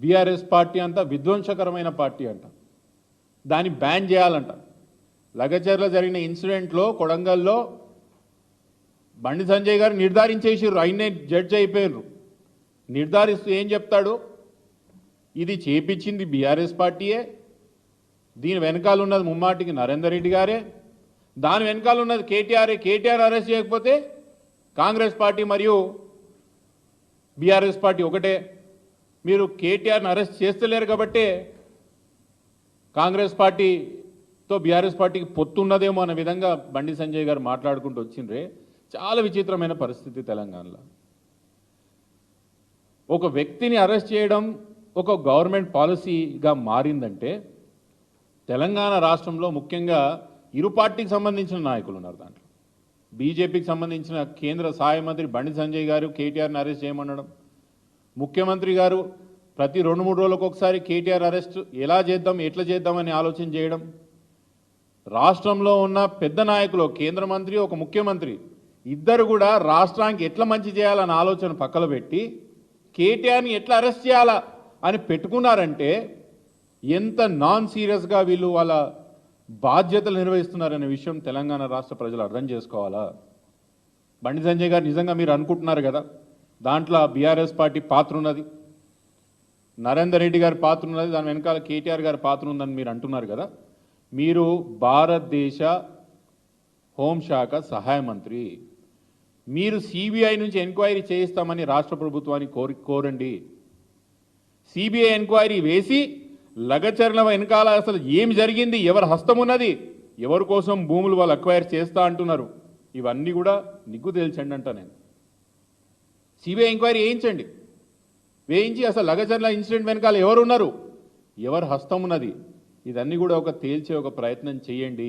BRS party అంతా విధ్వంసకరమైన party అంట. దాన్ని బ్యాన్ చేయాలంట. లగచర్ల జరిగిన ఇన్సిడెంట్లో కొడంగల్లో బండి సంజయ్ గారు నిర్ధారించేసారు ఆయన్నే జడ్జ్ అయిపోయారు నిర్ధారిస్తూ ఏం చెప్తాడు? ఇది చేపించింది బీఆర్ఎస్ పార్టీయే. దీని వెనకాల ఉన్నది ముమ్మాటికి నరేందర్ రెడ్డి గారే. దాని వెనకాల ఉన్నది కేటీఆర్ఏ కేటీఆర్ అరెస్ట్ చేయకపోతే కాంగ్రెస్ పార్టీ మరియు బీఆర్ఎస్ పార్టీ ఒకటే. మీరు కేటీఆర్ని అరెస్ట్ చేస్తలేరు కాబట్టే కాంగ్రెస్ పార్టీతో బీఆర్ఎస్ పార్టీకి పొత్తున్నదేమో అనే విధంగా బండి సంజయ్ గారు మాట్లాడుకుంటూ వచ్చిండ్రే. చాలా విచిత్రమైన పరిస్థితి తెలంగాణలో. ఒక వ్యక్తిని అరెస్ట్ చేయడం ఒక గవర్నమెంట్ పాలసీగా మారిందంటే తెలంగాణ రాష్ట్రంలో ముఖ్యంగా ఇరు పార్టీకి సంబంధించిన నాయకులు ఉన్నారు దాంట్లో. బీజేపీకి సంబంధించిన కేంద్ర సహాయ మంత్రి బండి సంజయ్ గారు కేటీఆర్ని అరెస్ట్ చేయమనడం ముఖ్యమంత్రి గారు ప్రతి రెండు మూడు రోజులకు ఒకసారి కేటీఆర్ అరెస్ట్ ఎలా చేద్దాం ఎట్లా చేద్దామని ఆలోచన చేయడం? రాష్ట్రంలో ఉన్న పెద్ద నాయకులు కేంద్ర మంత్రి ఒక ముఖ్యమంత్రి ఇద్దరు కూడా రాష్ట్రానికి ఎట్లా మంచి చేయాలన్న ఆలోచన పక్కన పెట్టి కేటీఆర్ని ఎట్లా అరెస్ట్ చేయాలా అని పెట్టుకున్నారంటే ఎంత నాన్ సీరియస్గా వీళ్ళు వాళ్ళ బాధ్యతలు నిర్వహిస్తున్నారనే విషయం తెలంగాణ రాష్ట్ర ప్రజలు అర్థం చేసుకోవాలా? బండి సంజయ్ గారు నిజంగా మీరు అనుకుంటున్నారు కదా? దాంట్లో బీఆర్ఎస్ పార్టీ పాత్ర ఉన్నది. నరేందర్ రెడ్డి గారి పాత్ర ఉన్నది దాని వెనకాల కేటీఆర్ గారి పాత్ర ఉందని మీరు అంటున్నారు కదా. మీరు భారతదేశ హోంశాఖ సహాయ మంత్రి. మీరు సిబిఐ నుంచి ఎంక్వైరీ చేయిస్తామని రాష్ట్ర ప్రభుత్వాన్ని కోరి కోరండి. సిబిఐ ఎంక్వైరీ వేసి లగచరణ వెనకాల అసలు ఏం జరిగింది ఎవరి హస్తం ఉన్నది ఎవరి కోసం భూములు వాళ్ళు అక్వైర్ చేస్తా అంటున్నారు. ఇవన్నీ కూడా నిగ్గు తేల్చండి అంట నేను. సిబిఐ ఎంక్వైరీ వేయించండి. వేయించి అసలు లగచర్ల ఇన్సిడెంట్ వెనకాల ఎవరు ఉన్నారు ఎవరు హస్తం ఉన్నది? ఇదన్నీ కూడా ఒక తేల్చే ఒక ప్రయత్నం చేయండి.